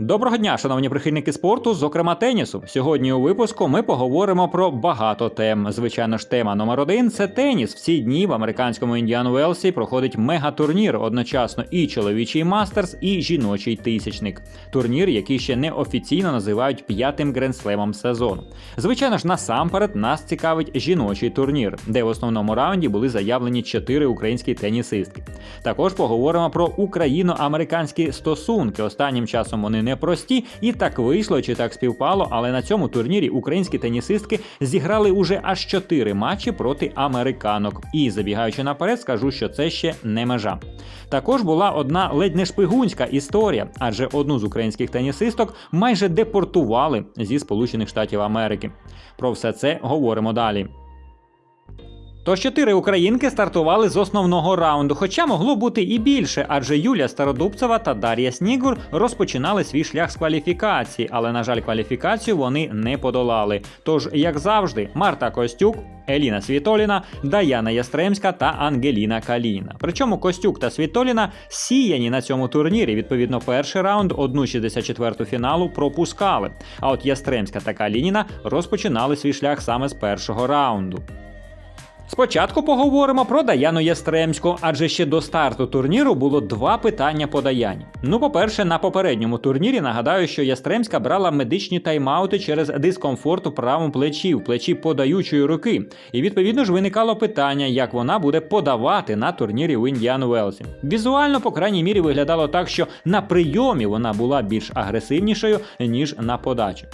Доброго дня, шановні прихильники спорту, зокрема тенісу. Сьогодні у випуску ми поговоримо про багато тем. Звичайно ж, тема номер один це теніс. В ці дні в американському Індіан Уелсі проходить мегатурнір, одночасно і чоловічий мастерс, і жіночий тисячник. Турнір, який ще не офіційно називають п'ятим гренслемом сезону. Звичайно ж, насамперед нас цікавить жіночий турнір, де в основному раунді були заявлені чотири українські тенісистки. Також поговоримо про україно-американські стосунки. Останнім часом вони непрості, і так вийшло чи так співпало, але на цьому турнірі українські тенісистки зіграли уже аж чотири матчі проти американок. І забігаючи наперед, скажу, що це ще не межа. Також була одна ледь не шпигунська історія, адже одну з українських тенісисток майже депортували зі Сполучених Штатів Америки. Про все це говоримо далі. Тож чотири українки стартували з основного раунду, хоча могло бути і більше, адже Юлія Стародубцева та Дар'я Снігур розпочинали свій шлях з кваліфікації, але, на жаль, кваліфікацію вони не подолали. Тож, як завжди, Марта Костюк. Еліна Світоліна, Даяна Ястремська та Ангеліна Каліна. Причому Костюк та Світоліна сіяні на цьому турнірі. Відповідно, перший раунд, одну 64-ту фіналу пропускали. А от Ястремська та Калініна розпочинали свій шлях саме з першого раунду. Спочатку поговоримо про Даяну Ястремську, адже ще до старту турніру було два питання по Даяні. Ну, по-перше, на попередньому турнірі нагадаю, що Ястремська брала медичні тайм-аути через дискомфорт у правому плечі, в плечі подаючої руки. І відповідно ж виникало питання, як вона буде подавати на турнірі у Індіан Уелсі. Візуально, по крайній мірі, виглядало так, що на прийомі вона була більш агресивнішою, ніж на подачі.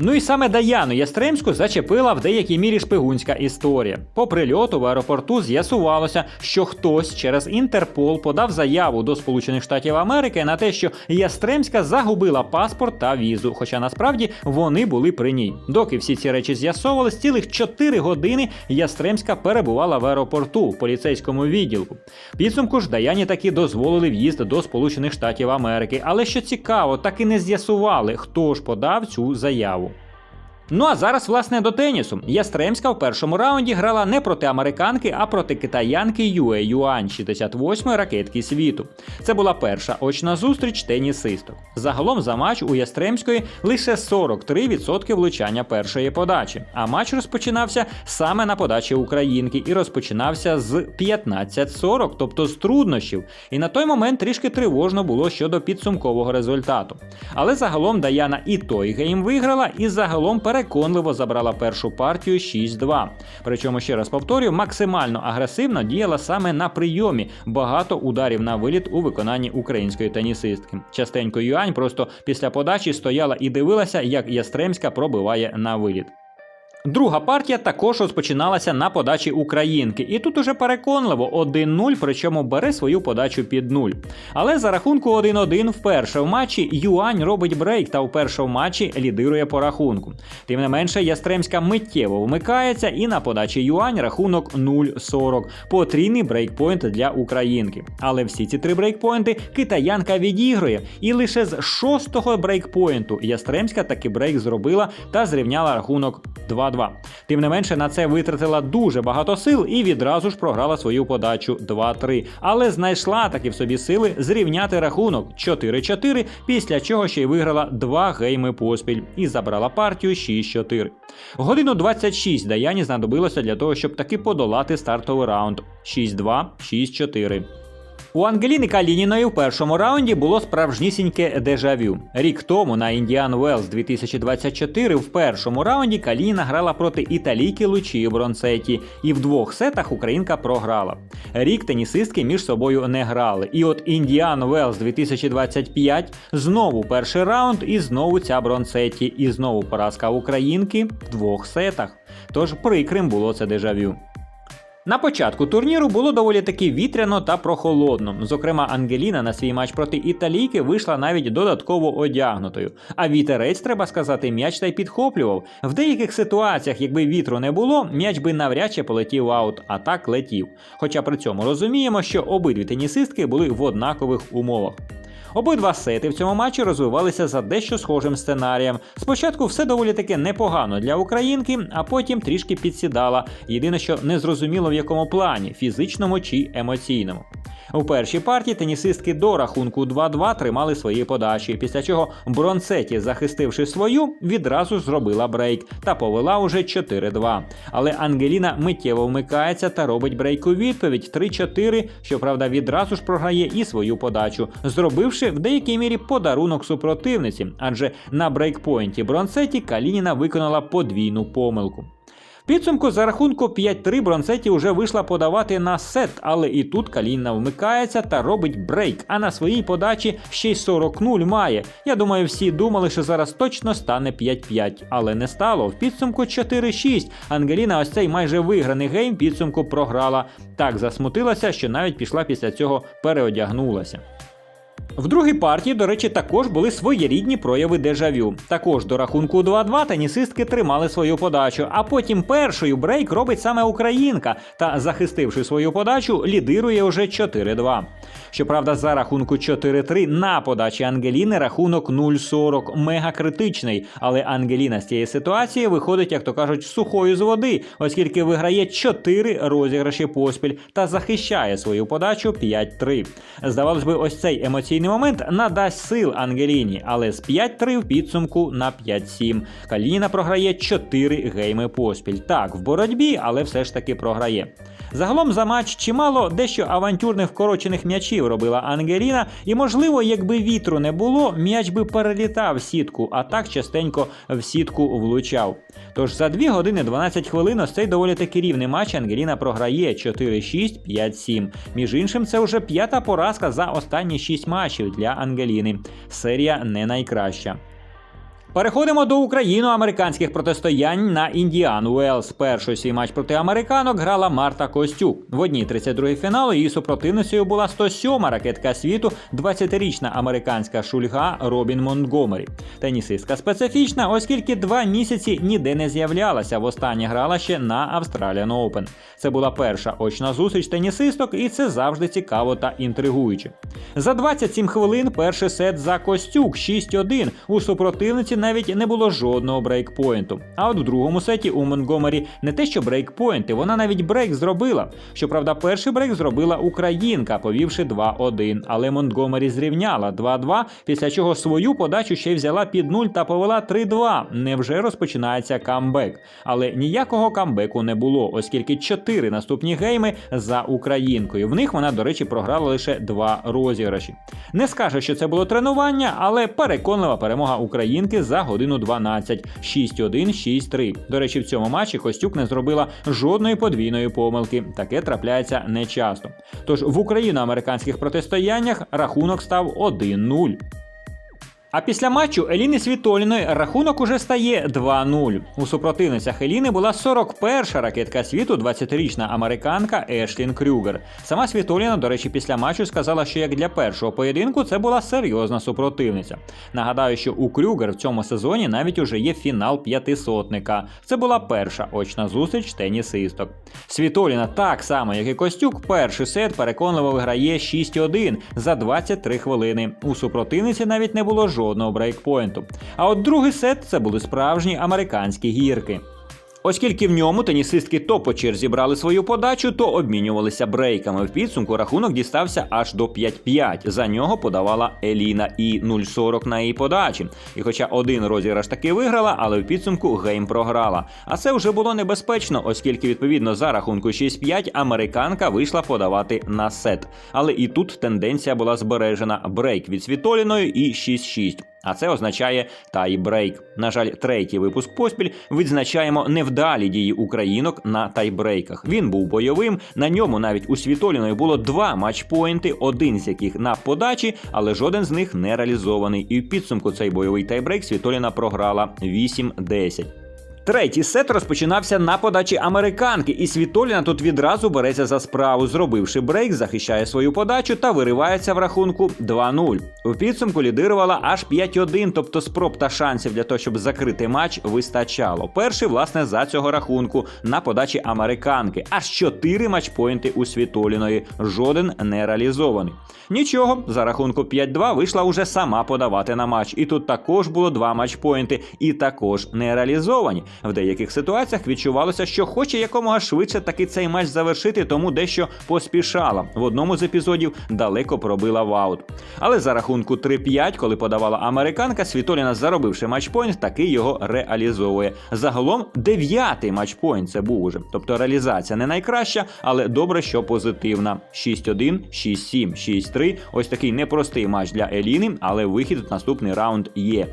Ну і саме Даяну Ястремську зачепила в деякій мірі шпигунська історія. По прильоту в аеропорту з'ясувалося, що хтось через Інтерпол подав заяву до Сполучених Штатів Америки на те, що Ястремська загубила паспорт та візу, хоча насправді вони були при ній. Доки всі ці речі з'ясовувались, цілих 4 години Ястремська перебувала в аеропорту в поліцейському відділку. Підсумку ж Даяні таки дозволили в'їзд до Сполучених Штатів Америки, але що цікаво, так і не з'ясували, хто ж подав цю заяву. Ну а зараз, власне, до тенісу. Ястремська в першому раунді грала не проти американки, а проти китаянки Юе Юань, 68-ї ракетки світу. Це була перша очна зустріч тенісисток. Загалом за матч у Ястремської лише 43% влучання першої подачі. А матч розпочинався саме на подачі українки і розпочинався з 15-40, тобто з труднощів. І на той момент трішки тривожно було щодо підсумкового результату. Але загалом Даяна і той гейм виграла, і загалом переконливо забрала першу партію 6-2. Причому, ще раз повторюю, максимально агресивно діяла саме на прийомі. Багато ударів на виліт у виконанні української тенісистки. Частенько Юань просто після подачі стояла і дивилася, як Ястремська пробиває на виліт. Друга партія також розпочиналася на подачі українки, і тут уже переконливо 1-0, причому бере свою подачу під 0. Але за рахунку 1-1 вперше в матчі Юань робить брейк та в першому матчі лідирує по рахунку. Тим не менше, Ястремська миттєво вмикається, і на подачі Юань рахунок 0-40. Потрійний брейкпойнт для українки. Але всі ці три брейкпойнти китаянка відігрує, і лише з шостого брейкпойнту Ястремська таки брейк зробила та зрівняла рахунок 2-2. Тим не менше, на це витратила дуже багато сил і відразу ж програла свою подачу 2-3. Але знайшла таки в собі сили зрівняти рахунок 4-4, після чого ще й виграла два гейми поспіль і забрала партію 6-4. Годину 26 Даяні знадобилося для того, щоб таки подолати стартовий раунд 6-2, 6-4. У Ангеліни Калініної в першому раунді було справжнісіньке дежавю. Рік тому на Індіан Уелс 2024 в першому раунді Калініна грала проти італійки Лучії Бронцеті, і в двох сетах українка програла. Рік тенісистки між собою не грали. І от Індіан Уелс 2025 знову перший раунд, і знову ця Бронцеті, і знову поразка українки в двох сетах. Тож прикрим було це дежавю. На початку турніру було доволі таки вітряно та прохолодно. Зокрема, Ангеліна на свій матч проти італійки вийшла навіть додатково одягнутою. А вітерець, треба сказати, м'яч та й підхоплював. В деяких ситуаціях, якби вітру не було, м'яч би навряд чи полетів аут, а так летів. Хоча при цьому розуміємо, що обидві тенісистки були в однакових умовах. Обидва сети в цьому матчі розвивалися за дещо схожим сценарієм. Спочатку все доволі таки непогано для українки, а потім трішки підсідала. Єдине, що не зрозуміло в якому плані фізичному чи емоційному. У першій партії тенісистки до рахунку 2-2 тримали свої подачі, після чого Бронцеті, захистивши свою, відразу зробила брейк та повела уже 4-2. Але Ангеліна миттєво вмикається та робить брейк у відповідь 3-4, щоправда, відразу ж програє і свою подачу, зробивши в деякій мірі подарунок супротивниці, адже на брейкпойнті Бронцеті Калініна виконала подвійну помилку. Підсумку за рахунку 5-3 Бронцеті вже вийшла подавати на сет, але і тут Каліна вмикається та робить брейк. А на своїй подачі ще й 40-0 має. Я думаю, всі думали, що зараз точно стане 5-5, але не стало. В підсумку 4-6. Ангеліна ось цей майже виграний гейм підсумку програла. Так засмутилася, що навіть пішла після цього переодягнулася. В другій партії, до речі, також були своєрідні прояви дежавю. Також до рахунку 2-2 тенісистки тримали свою подачу, а потім першою брейк робить саме українка та, захистивши свою подачу, лідирує уже 4-2. Щоправда, за рахунку 4-3 на подачі Ангеліни рахунок 0-40 мега. Але Ангеліна з цієї ситуації виходить, як то кажуть, сухою з води, оскільки виграє 4 розіграші поспіль та захищає свою подачу 5-3. Здавалось би, ось цей емоційний момент надасть сил Ангеліні, але з 5-3 в підсумку на 5-7. Калініна програє 4 гейми поспіль. Так, в боротьбі, але все ж таки програє. Загалом за матч чимало дещо авантюрних вкорочених м'ячів робила Ангеліна, і можливо, якби вітру не було, м'яч би перелітав сітку, а так частенько в сітку влучав. Тож за 2 години 12 хвилин ось цей доволі таки рівний матч Ангеліна програє 4-6, 5-7. Між іншим, це вже п'ята поразка за останні 6 матчів для Ангеліни. Серія не найкраща. Переходимо до україно-американських протистоянь на Індіан Уелс. Перший свій матч проти американок грала Марта Костюк. В одній 32 фіналу її супротивницею була 107-ма ракетка світу, 20-річна американська шульга Робін Монтгомері. Тенісистка специфічна, оскільки два місяці ніде не з'являлася. Востаннє грала ще на Australian Open. Це була перша очна зустріч тенісисток, і це завжди цікаво та інтригуюче. За 27 хвилин перший сет за Костюк 6-1. У супротивниці навіть не було жодного брейкпойнту. А от в другому сеті у Монгомері не те, що брейкпойнти, вона навіть брейк зробила. Щоправда, перший брейк зробила українка, повівши 2-1. Але Монтгомері зрівняла 2-2, після чого свою подачу ще й взяла під 0 та повела 3-2. Невже розпочинається камбек? Але ніякого камбеку не було, оскільки чотири наступні гейми за українкою. В них вона, до речі, програла лише два розіграші. Не скаже, що це було тренування, але переконлива перемога українки за годину 12, 6-1, 6-3. До речі, в цьому матчі Костюк не зробила жодної подвійної помилки. Таке трапляється нечасто. Тож в україно-американських протистояннях рахунок став 1-0. А після матчу Еліни Світоліної рахунок уже стає 2-0. У супротивницях Еліни була 41-ша ракетка світу, 20-річна американка Ешлін Крюгер. Сама Світоліна, до речі, після матчу сказала, що як для першого поєдинку це була серйозна супротивниця. Нагадаю, що у Крюгер в цьому сезоні навіть уже є фінал п'ятисотника. Це була перша очна зустріч тенісисток. Світоліна, так само як і Костюк, перший сет переконливо виграє 6-1 за 23 хвилини. У супротивниці навіть не було жодного брейкпойнту. А от другий сет це були справжні американські гірки. Оскільки в ньому тенісистки то по черзі брали свою подачу, то обмінювалися брейками. В підсумку рахунок дістався аж до 5-5. За нього подавала Еліна і 0-40 на її подачі. І хоча один розіграш таки виграла, але в підсумку гейм програла. А це вже було небезпечно, оскільки відповідно за рахунку 6-5 американка вийшла подавати на сет. Але і тут тенденція була збережена брейк від Світоліної і 6-6. А це означає тайбрейк. На жаль, третій випуск поспіль відзначаємо невдалі дії українок на тайбрейках. Він був бойовим. На ньому навіть у Світоліної було два матчпоінти, один з яких на подачі, але жоден з них не реалізований. І в підсумку цей бойовий тайбрейк Світоліна програла 8-10. Третій сет розпочинався на подачі американки, і Світоліна тут відразу береться за справу, зробивши брейк, захищає свою подачу та виривається в рахунку 2-0. У підсумку лідирувала аж 5-1, тобто спроб та шансів для того, щоб закрити матч, вистачало. Перший, власне, за цього рахунку на подачі американки. Аж 4 матчпоінти у Світоліної. Жоден не реалізований. Нічого, за рахунку 5-2 вийшла уже сама подавати на матч. І тут також було два матчпоінти, і також не реалізовані. В деяких ситуаціях відчувалося, що хоче якомога швидше таки цей матч завершити, тому дещо поспішала. В одному з епізодів далеко пробила в аут. Але за рахунку 3-5, коли подавала американка, Світоліна, заробивши матчпоінт, таки його реалізовує. Загалом дев'ятий матчпоінт це був уже. Тобто реалізація не найкраща, але добре, що позитивна. 6-1, 6-7, 6-3. Ось такий непростий матч для Еліни, але вихід в наступний раунд є.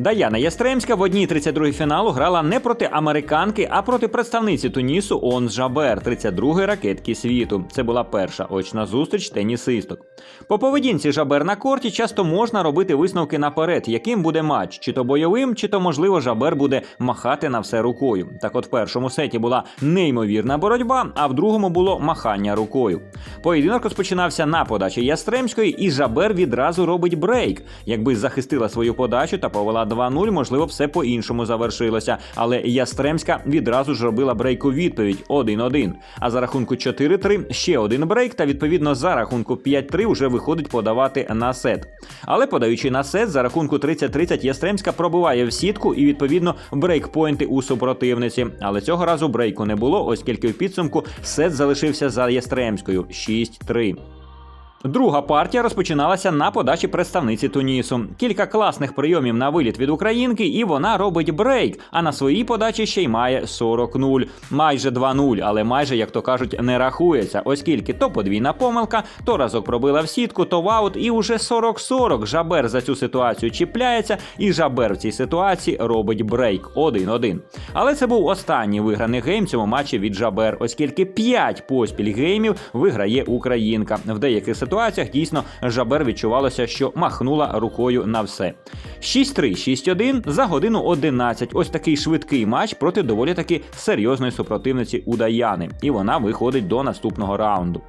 Даяна Ястремська в одній 32 фіналу грала не проти американки, а проти представниці Тунісу Он Жабер, 32-ї ракетки світу. Це була перша очна зустріч тенісисток. По поведінці Жабер на корті часто можна робити висновки наперед, яким буде матч, чи то бойовим, чи то можливо Жабер буде махати на все рукою. Так, от в першому сеті була неймовірна боротьба, а в другому було махання рукою. Поєдинок розпочинався на подачі Ястремської, і Жабер відразу робить брейк. Якби захистила свою подачу та повела 2-0, можливо, все по-іншому завершилося. Але Ястремська відразу ж робила брейк у відповідь 1-1. А за рахунку 4-3 ще один брейк, та відповідно за рахунку 5-3 вже виходить подавати на сет. Але подаючи на сет, за рахунку 30-30 Ястремська пробиває в сітку і відповідно брейкпойнти у супротивниці. Але цього разу брейку не було, оскільки в підсумку сет залишився за Ястремською 6-3. Друга партія розпочиналася на подачі представниці Тунісу. Кілька класних прийомів на виліт від українки, і вона робить брейк. А на своїй подачі ще й має 40-0. Майже 2-0, але майже, як то кажуть, не рахується, оскільки то подвійна помилка, то разок пробила в сітку, то в аут, і уже 40-40. Жабер за цю ситуацію чіпляється, і Жабер в цій ситуації робить брейк 1-1. Але це був останній виграний гейм цьому матчі від Жабер, оскільки 5 поспіль геймів виграє українка. В деяких ситуаціях ситуаціях дійсно Жабер відчувалося, що махнула рукою на все. 6-3, 6-1 за годину 11. Ось такий швидкий матч проти доволі таки серйозної супротивниці у Даяни. І вона виходить до наступного раунду.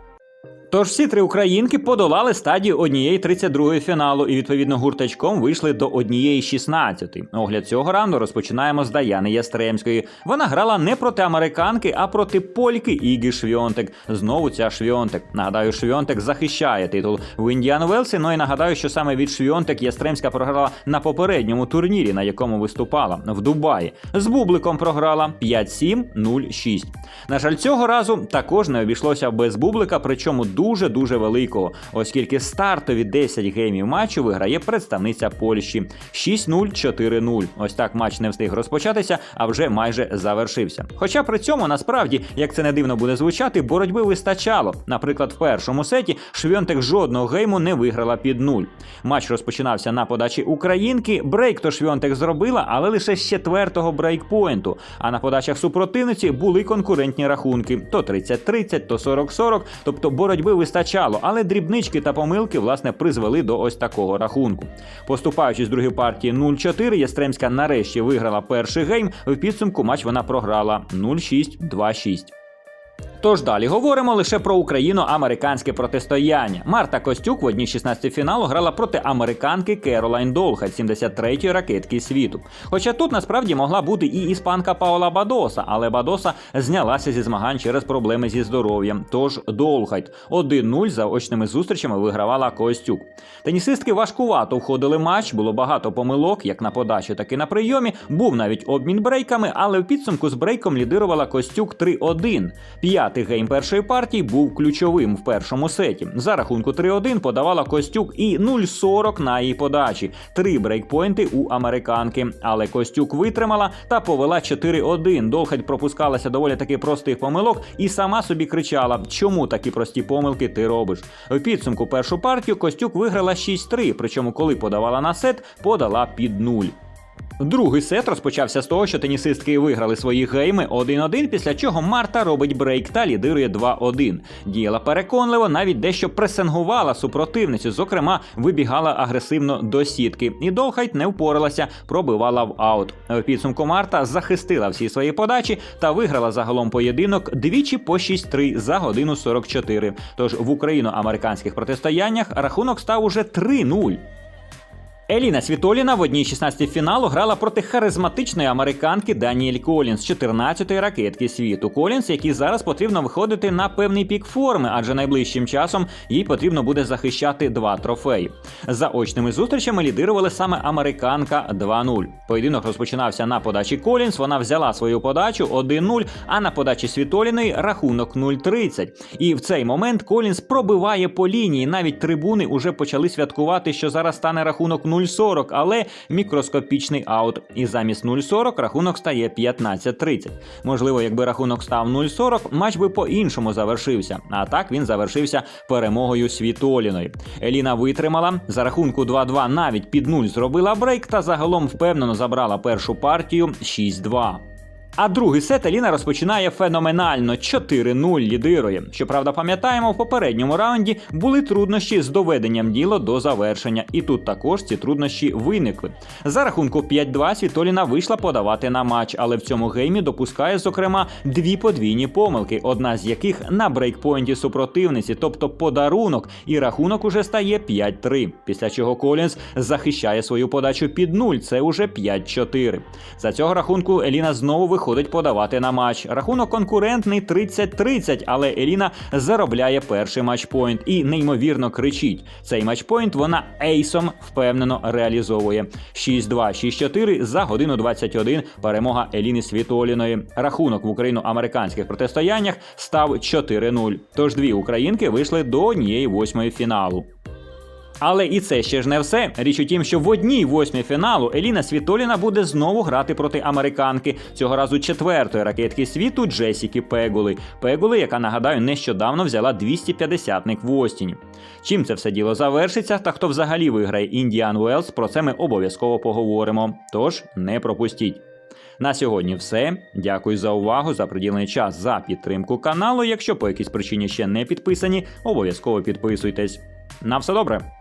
Тож всі три українки подолали стадію однієї 32-ї фіналу і відповідно гуртачком вийшли до однієї 16. Огляд цього раунду розпочинаємо з Даяни Ястремської. Вона грала не проти американки, а проти польки Ігі Швьонтек. Знову ця Швьонтек. Нагадаю, Швьонтек захищає титул в Індіан Велсі. Ну і нагадаю, що саме від Швьонтек Ястремська програла на попередньому турнірі, на якому виступала в Дубаї. З Бубликом програла 5-7, 0-6. На жаль, цього разу також не обійшлося без Бублика, причому дуже дуже великого, оскільки стартові 10 геймів матчу виграє представниця Польщі 6-0, 4-0. Ось так матч не встиг розпочатися, а вже майже завершився. Хоча при цьому насправді, як це не дивно буде звучати, боротьби вистачало. Наприклад, в першому сеті Швьонтек жодного гейму не виграла під нуль. Матч розпочинався на подачі українки. Брейк то Швьонтек зробила, але лише з четвертого брейкпоінту. А на подачах супротивниці були конкурентні рахунки: то 30-30, то 40-40, тобто боротьби вистачало, але дрібнички та помилки власне призвели до ось такого рахунку. Поступаючи з другої партії 0-4, Ястремська нарешті виграла перший гейм. В підсумку матч вона програла 0-6, 2-6. Тож далі говоримо лише про україно-американське протистояння. Марта Костюк в одній 16 фіналу грала проти американки Керолайн Долхат, 73-ї ракетки світу. Хоча тут насправді могла бути і іспанка Паула Бадоса, але Бадоса знялася зі змагань через проблеми зі здоров'ям. Тож Долхайт 1-0 за очними зустрічами вигравала Костюк. Тенісистки важкувато входили в матч, було багато помилок, як на подачі, так і на прийомі. Був навіть обмін брейками, але в підсумку з брейком лідирувала Костюк 3-1. П'ятий гейм першої партії був ключовим в першому сеті. За рахунку 3-1 подавала Костюк і 0-40 на її подачі. Три брейкпойнти у американки. Але Костюк витримала та повела 4-1. Долхать пропускалася доволі таки простих помилок і сама собі кричала: чому такі прості помилки ти робиш? В підсумку першу партію Костюк виграла 6-3, причому коли подавала на сет, подала під нуль. Другий сет розпочався з того, що тенісистки виграли свої гейми 1-1, після чого Марта робить брейк та лідирує 2-1. Діяла переконливо, навіть дещо пресингувала супротивницю. Зокрема, вибігала агресивно до сітки. І Довхайт не впоралася, пробивала в аут. В підсумку Марта захистила всі свої подачі та виграла загалом поєдинок двічі по 6-3 за годину 44. Тож в україно-американських протистояннях рахунок став уже 3-0. Еліна Світоліна в одній 16 фіналу грала проти харизматичної американки Даніель Колінс, 14-ї ракетки світу. Колінс, якій зараз потрібно виходити на певний пік форми, адже найближчим часом їй потрібно буде захищати два трофеї. За очними зустрічами лідирували саме американка 2-0. Поєдинок розпочинався на подачі Колінс. Вона взяла свою подачу 1-0, а на подачі Світоліної рахунок 0-30. І в цей момент Колінс пробиває по лінії. Навіть трибуни уже почали святкувати, що зараз стане рахунок 0-40, але мікроскопічний аут. І замість 0-40 рахунок стає 15-30. Можливо, якби рахунок став 0-40, матч би по-іншому завершився. А так він завершився перемогою Світоліної. Еліна витримала за рахунку 2-2 навіть під 0 зробила брейк та загалом впевнено забрала першу партію 6-2. А другий сет Еліна розпочинає феноменально 4-0 лідирує. Щоправда, пам'ятаємо, в попередньому раунді були труднощі з доведенням діла до завершення, і тут також ці труднощі виникли. За рахунку 5-2 Світоліна вийшла подавати на матч, але в цьому геймі допускає, зокрема, дві подвійні помилки, одна з яких на брейкпойнті супротивниці, тобто подарунок, і рахунок уже стає 5-3. Після чого Колінс захищає свою подачу під 0, це уже 5-4. За цього рахунку Еліна знову виходить подавати на матч. Рахунок конкурентний 30-30, але Еліна заробляє перший матчпойнт і неймовірно кричить. Цей матчпойнт вона ейсом впевнено реалізовує. 6-2, 6-4 за годину 21 перемога Еліни Світоліної. Рахунок в україно-американських протистояннях став 4-0. Тож дві українки вийшли до однієї восьмої фіналу. Але і це ще ж не все. Річ у тім, що в одній восьмій фіналу Еліна Світоліна буде знову грати проти американки цього разу четвертої ракетки світу Джесіки Пегули. Пегули, яка нагадаю, нещодавно взяла 250-ник в Остіні. Чим це все діло завершиться, та хто взагалі виграє Індіан Уелс, про це ми обов'язково поговоримо. Тож не пропустіть. На сьогодні все. Дякую за увагу, за приділений час, за підтримку каналу. Якщо по якійсь причині ще не підписані, обов'язково підписуйтесь. На все добре.